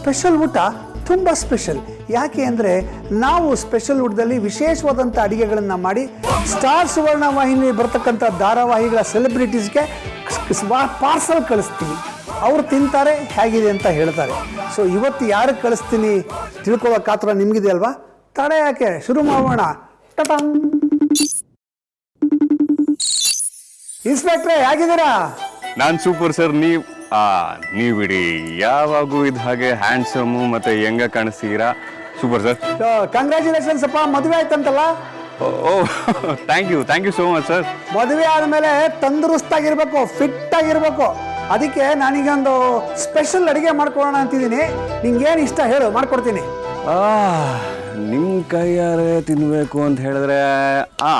Special ಊಟ ತುಂಬ special. ಯಾಕೆ ಅಂದರೆ ನಾವು ಸ್ಪೆಷಲ್ ಊಟದಲ್ಲಿ ವಿಶೇಷವಾದಂಥ ಅಡುಗೆಗಳನ್ನು ಮಾಡಿ ಸ್ಟಾರ್ ಸುವರ್ಣ ವಾಹಿನಿ ಬರ್ತಕ್ಕಂಥ ಧಾರಾವಾಹಿಗಳ ಸೆಲೆಬ್ರಿಟೀಸ್ಗೆ ಪಾರ್ಸಲ್ ಕಳಿಸ್ತೀವಿ ಅವ್ರು ತಿಂತಾರೆ, ಹೇಗಿದೆ ಅಂತ ಹೇಳ್ತಾರೆ. ಸೊ ಇವತ್ತು ಯಾರು ಕಳಿಸ್ತೀನಿ ತಿಳ್ಕೊಳ್ಳೋ ಕಾತ್ರ ನಿಮಗಿದೆ ಅಲ್ವಾ? ತಡೆ ಯಾಕೆ? ಶುರು ಮಾಡೋಣ. ಟಟಾ. ಇನ್ಸ್ಪೆಕ್ಟ್ರೆ, ಹೇಗಿದ್ದೀರಾ? ನಾನು ಸೂಪರ್ ಸರ್, ನೀವ್? ಆ ನೀವು ಬಿಡಿ ಯಾವಾಗೂ ಇದ್ ಹಾಗೆ ಹ್ಯಾಂಡ್ಸಮ್ ಮತ್ತೆ ಹೆಂಗ ಕಾಣಿಸ್ತೀರಾ? ಸೂಪರ್ ಸರ್ ಕಂಗ್ರ್ಯಾಚುಲೇಷನ್ಸ್ ಅಪ್ಪ ಮದುವೆ ಆಯ್ತಂತಲ್ಲ? ಓ thank you thank you so much sir ಮದುವೆ ಆದಮೇಲೆ ತಂದರುಸ್ತಾಗಿರ್ಬೇಕು ಫಿಟ್ ಆಗಿರ್ಬೇಕು ಅದಕ್ಕೆ ನಾನೀಗ ಒಂದು ಸ್ಪೆಷಲ್ ಅಡಿಗೆ ಮಾಡ್ಕೊಳ್ಳೋಣ ಅಂತಿದ್ದೀನಿ. ನಿಂಗೇನು ಇಷ್ಟ ಹೇಳು ಮಾಡ್ಕೊಡ್ತೀನಿ. ಆ ನಿಮ್ ಕೈಯಾರೆ ತಿನ್ನಬೇಕು ಅಂತ ಹೇಳಿದ್ರೆ ಆ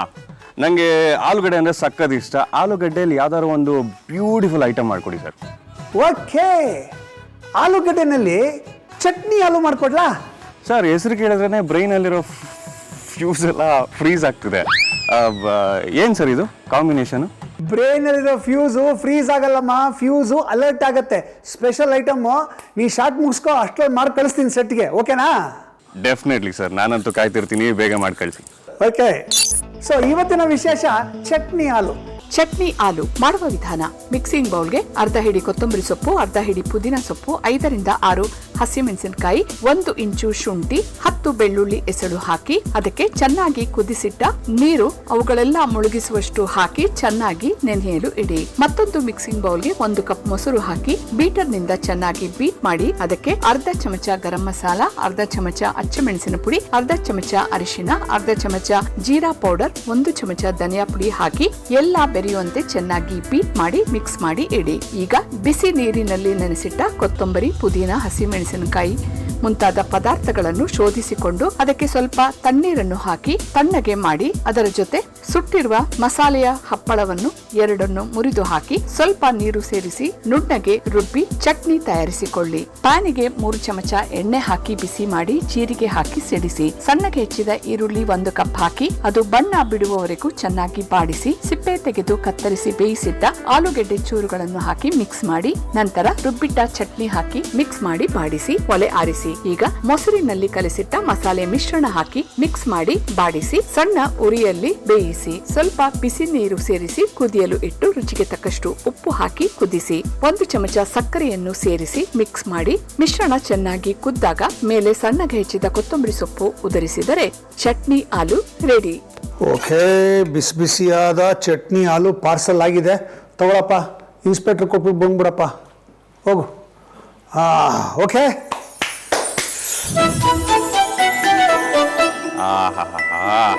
ನನಗೆ ಆಲೂಗಡ್ಡೆ ಅಂದ್ರೆ ಸಕ್ಕದ ಇಷ್ಟ. ಆಲೂಗಡ್ಡೆಯಲ್ಲಿ ಯಾವ್ದಾದ್ರು ಒಂದು ಬ್ಯೂಟಿಫುಲ್ ಐಟಮ್ ಮಾಡ್ಕೊಡಿ ಸರ್ ಓಕೆ. ಆಲೂಗಡ್ಡೆನಲ್ಲಿ ಚಟ್ನಿ ಆಲೂ ಮಾಡಿಕೊಡ್ಲಾ? ಸರ್ ಹೆಸರು ಕೇಳಿದ್ರೆ ಬ್ರೈನಲ್ಲಿರೋ ಫ್ಯೂಸ್ ಎಲ್ಲ ಫ್ರೀಸ್ ಆಗ್ತಿದೆ. ಏನ್ ಸರ್ ಇದು? ಕಾಂಬಿನೇಷನ್? ಬ್ರೈನಲ್ಲಿರೋ ಫ್ಯೂಸು ಫ್ರೀಸ್ ಆಗಲ್ಲಮ್ಮ. ಫ್ಯೂಸು ಅಲರ್ಟ್ ಆಗುತ್ತೆ. Special item. ನೀ ಶಾರ್ಟ್ ಮುಗಿಸ್ಕೊ ಅಷ್ಟೊಂದು ಮಾಡಿ ಕಳಿಸ್ತೀನಿ ಸೆಟ್ಗೆ. ಓಕೆನಾ? Definitely sir. ನಾನಂತೂ ಕಾಯ್ತಿರ್ತೀನಿ. ಬೇಗ ಮಾಡಿ ಕಳಿಸಿ ಓಕೆ. ಸೊ ಇವತ್ತಿನ ವಿಶೇಷ ಚಟ್ನಿ ಹಾಲು. ಚಟ್ನಿ, ಆಲೂ ಮಾಡುವ ವಿಧಾನ. ಮಿಕ್ಸಿಂಗ್ ಬೌಲ್ಗೆ ಅರ್ಧ ಹಿಡಿ ಕೊತ್ತಂಬರಿ ಸೊಪ್ಪು, ಅರ್ಧ ಹಿಡಿ ಪುದೀನ ಸೊಪ್ಪು, ಐದರಿಂದ ಆರು ಹಸಿಮೆಣಸಿನಕಾಯಿ, ಒಂದು ಇಂಚು ಶುಂಠಿ, ಹತ್ತು ಬೆಳ್ಳುಳ್ಳಿ ಎಸಳು ಹಾಕಿ ಅದಕ್ಕೆ ಚೆನ್ನಾಗಿ ಕುದಿಸಿಟ್ಟ ನೀರು ಅವುಗಳೆಲ್ಲ ಮುಳುಗಿಸುವಷ್ಟು ಹಾಕಿ ಚೆನ್ನಾಗಿ ನೆನೆಯಲು ಇಡಿ. ಮತ್ತೊಂದು ಮಿಕ್ಸಿಂಗ್ ಬೌಲ್ಗೆ ಒಂದು ಕಪ್ ಮೊಸರು ಹಾಕಿ ಬೀಟರ್ನಿಂದ ಚೆನ್ನಾಗಿ ಬೀಟ್ ಮಾಡಿ ಅದಕ್ಕೆ ಅರ್ಧ ಚಮಚ ಗರಂ ಮಸಾಲ, ಅರ್ಧ ಚಮಚ ಅಚ್ಚಮೆಣಸಿನ ಪುಡಿ, ಅರ್ಧ ಚಮಚ ಅರಿಶಿನ, ಅರ್ಧ ಚಮಚ ಜೀರಾ ಪೌಡರ್, ಒಂದು ಚಮಚ ಧನಿಯಾ ಪುಡಿ ಹಾಕಿ ಎಲ್ಲ ಬೆರೆಯುವಂತೆ ಚೆನ್ನಾಗಿ ಬೀಟ್ ಮಾಡಿ ಮಿಕ್ಸ್ ಮಾಡಿ ಇಡಿ. ಈಗ ಬಿಸಿ ನೀರಿನಲ್ಲಿ ನೆನೆಸಿಟ್ಟ ಕೊತ್ತಂಬರಿ, ಪುದೀನ ಹಸಿಮೆಣಸಿನಕಾಯಿ ಮುಂತಾದ ಪದಾರ್ಥಗಳನ್ನು ಶೋಧಿಸಿಕೊಂಡು ಅದಕ್ಕೆ ಸ್ವಲ್ಪ ತಣ್ಣೀರನ್ನು ಹಾಕಿ ತಣ್ಣಗೆ ಮಾಡಿ ಅದರ ಜೊತೆ ಸುಟ್ಟಿರುವ ಮಸಾಲೆಯ ಹಪ್ಪಳವನ್ನು ಎರಡನ್ನು ಮುರಿದು ಹಾಕಿ ಸ್ವಲ್ಪ ನೀರು ಸೇರಿಸಿ ನುಣ್ಣಗೆ ರುಬ್ಬಿ ಚಟ್ನಿ ತಯಾರಿಸಿಕೊಳ್ಳಿ. ಪ್ಯಾನಿಗೆ ಮೂರು ಚಮಚ ಎಣ್ಣೆ ಹಾಕಿ ಬಿಸಿ ಮಾಡಿ ಜೀರಿಗೆ ಹಾಕಿ ಸಿಡಿಸಿ. ಸಣ್ಣಗೆ ಹೆಚ್ಚಿದ ಈರುಳ್ಳಿ ಒಂದು ಕಪ್ ಹಾಕಿ ಅದು ಬಣ್ಣ ಬಿಡುವವರೆಗೂ ಚೆನ್ನಾಗಿ ಬಾಡಿಸಿ ಸಿಪ್ಪೆ ತೆಗೆದು ಕತ್ತರಿಸಿ ಬೇಯಿಸಿದ್ದ ಆಲೂಗೆಡ್ಡೆ ಚೂರುಗಳನ್ನು ಹಾಕಿ ಮಿಕ್ಸ್ ಮಾಡಿ ನಂತರ ರುಬ್ಬಿಟ್ಟ ಚಟ್ನಿ ಹಾಕಿ ಮಿಕ್ಸ್ ಮಾಡಿ ಬಾಡಿಸಿ ಒಲೆ ಆರಿಸಿ. ಈಗ ಮೊಸರಿನಲ್ಲಿ ಕಲಸಿಟ್ಟ ಮಸಾಲೆ ಮಿಶ್ರಣ ಹಾಕಿ ಮಿಕ್ಸ್ ಮಾಡಿ ಬಾಡಿಸಿ ಸಣ್ಣ ಉರಿಯಲ್ಲಿ ಬೇಯಿಸಿ ಸ್ವಲ್ಪ ಬಿಸಿ ನೀರು ಸೇರಿಸಿ ಕುದಿಯಲು ಇಟ್ಟು ರುಚಿಗೆ ತಕ್ಕಷ್ಟು ಉಪ್ಪು ಹಾಕಿ ಕುದಿಸಿ ಒಂದು ಚಮಚ ಸಕ್ಕರೆಯನ್ನು ಸೇರಿಸಿ ಮಿಕ್ಸ್ ಮಾಡಿ ಮಿಶ್ರಣ ಚೆನ್ನಾಗಿ ಕುದ್ದಾಗ ಮೇಲೆ ಸಣ್ಣಗೆ ಹೆಚ್ಚಿದ ಕೊತ್ತಂಬರಿ ಸೊಪ್ಪು ಉದುರಿಸಿದರೆ ಚಟ್ನಿ ಆಲು ರೆಡಿ. ಓಕೆ, ಬಿಸಿ ಬಿಸಿಯಾದ ಚಟ್ನಿ ಹಾಲು ಪಾರ್ಸಲ್ ಆಗಿದೆ. ತಗೊಳಪ್ಪ, ಇನ್ಸ್ಪೆಕ್ಟರ್ ಕೊಟ್ಟು ಬಂದ್ಬಿಡಪ್ಪ. ಹೋಗು. ಹಾಂ ಓಕೆ. ಆಹಾಹಾಹಾ.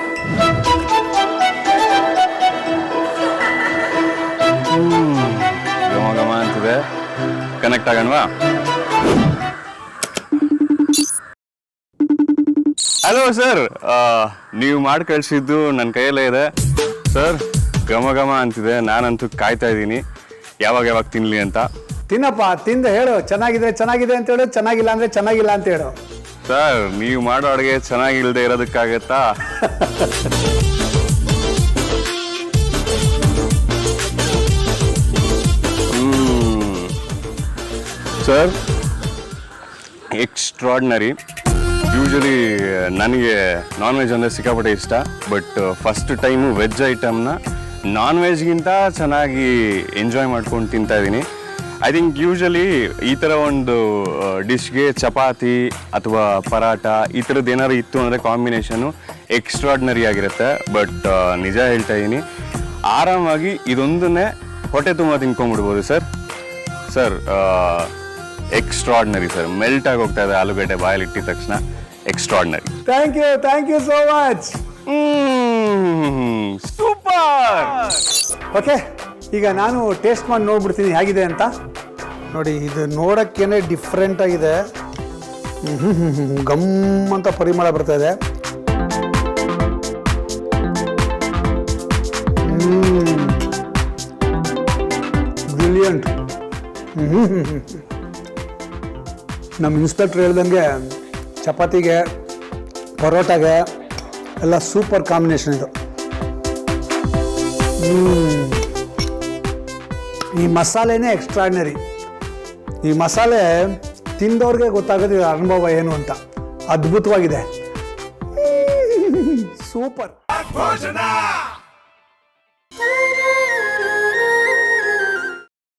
ಹ್ಮ್. ಘಮ ಘಮ ಅಂತಿದೆ. ಕನೆಕ್ಟ್ ಆಗೋಣವಾ? ಹಲೋ ಸರ್ ನೀವು ಮಾಡಿ ಕಳಿಸಿದ್ದು ನನ್ನ ಕೈಯಲ್ಲೇ ಇದೆ. ಸರ್ ಘಮ ಘಮ ಅಂತಿದೆ. ನಾನಂತೂ ಕಾಯ್ತಾ ಇದ್ದೀನಿ. ಯಾವಾಗ ಯಾವಾಗ ತಿನ್ಲಿ ಅಂತ. ತಿನ್ನಪ್ಪ, ತಿಂದು ಹೇಳು. ಚೆನ್ನಾಗಿದೆ ಚೆನ್ನಾಗಿದೆ ಅಂತ ಹೇಳು, ಚೆನ್ನಾಗಿಲ್ಲ ಅಂದ್ರೆ ಚೆನ್ನಾಗಿಲ್ಲ ಅಂತ ಹೇಳು. ಸರ್, ನೀವು ಮಾಡೋ ಅಡುಗೆ ಚೆನ್ನಾಗಿಲ್ದೆ ಇರೋದಕ್ಕಾಗತ್ತಾ? ಸರ್ ಎಕ್ಸ್ಟ್ರಾಡ್ನರಿ ಯೂಶಲಿ ನನಗೆ ನಾನ್ ವೆಜ್ ಅಂದರೆ ಸಿಕ್ಕಾಪಟ್ಟೆ ಇಷ್ಟ ಬಟ್ ಫಸ್ಟ್ ಟೈಮು ವೆಜ್ ಐಟಮ್ನ ನಾನ್ ವೆಜ್ಗಿಂತ ಚೆನ್ನಾಗಿ ಎಂಜಾಯ್ ಮಾಡ್ಕೊಂಡು ತಿಂತಾ ಇದ್ದೀನಿ. ಐ ಥಿಂಕ್ ಯೂಶಲಿ ಈ ಥರ ಒಂದು ಡಿಶ್ಗೆ ಚಪಾತಿ ಅಥವಾ ಪರಾಟ ಈ ಥರದ್ದು ಏನಾದ್ರು ಇತ್ತು ಅಂದರೆ ಕಾಂಬಿನೇಷನು ಎಕ್ಸ್ಟ್ರಾಡ್ನರಿ ಆಗಿರುತ್ತೆ. ಬಟ್ ನಿಜ ಹೇಳ್ತಾ ಇದ್ದೀನಿ ಆರಾಮಾಗಿ ಇದೊಂದನ್ನೇ ಹೊಟ್ಟೆ ತುಂಬ ತಿನ್ಕೊಂಡ್ಬಿಡ್ಬೋದು sir. Sir extraordinary sir. Melt ಆಗಿ ಹೋಗ್ತಾ ಇದೆ ಆಲೂಗಡ್ಡೆ ಬಾಯಲ್ಲಿ ಇಟ್ಟಿದ ತಕ್ಷಣ. Extraordinary thank you thank you so much super okay ಈಗ ನಾನು ಟೇಸ್ಟ್ ಮಾಡಿ ನೋಡ್ಬಿಡ್ತೀನಿ ಹೇಗಿದೆ ಅಂತ. ನೋಡಿ, ಇದು ನೋಡೋಕ್ಕೇನೆ ಡಿಫ್ರೆಂಟ್ ಆಗಿದೆ. ಗಮ್ ಅಂತ ಪರಿಮಳ ಬರ್ತಾ ಇದೆ. ಬ್ರಿಲಿಯಂಟ್ ನಮ್ಮ ಇನ್ಸ್ಪೆಕ್ಟ್ರ್ ಹೇಳ್ದಂಗೆ ಚಪಾತಿಗೆ, ಪರೋಟಾಗೆ, ಎಲ್ಲ ಸೂಪರ್ ಕಾಂಬಿನೇಷನ್ ಇದು. ಈ ಮಸಾಲೆನೇ ಎಕ್ಸ್ಟ್ರಾಡ್ನರಿ ಈ ಮಸಾಲೆ ತಿಂದವ್ರಿಗೆ ಗೊತ್ತಾಗೋದು ಅನುಭವ ಏನು ಅಂತ. ಅದ್ಭುತವಾಗಿದೆ. ಸೂಪರ್.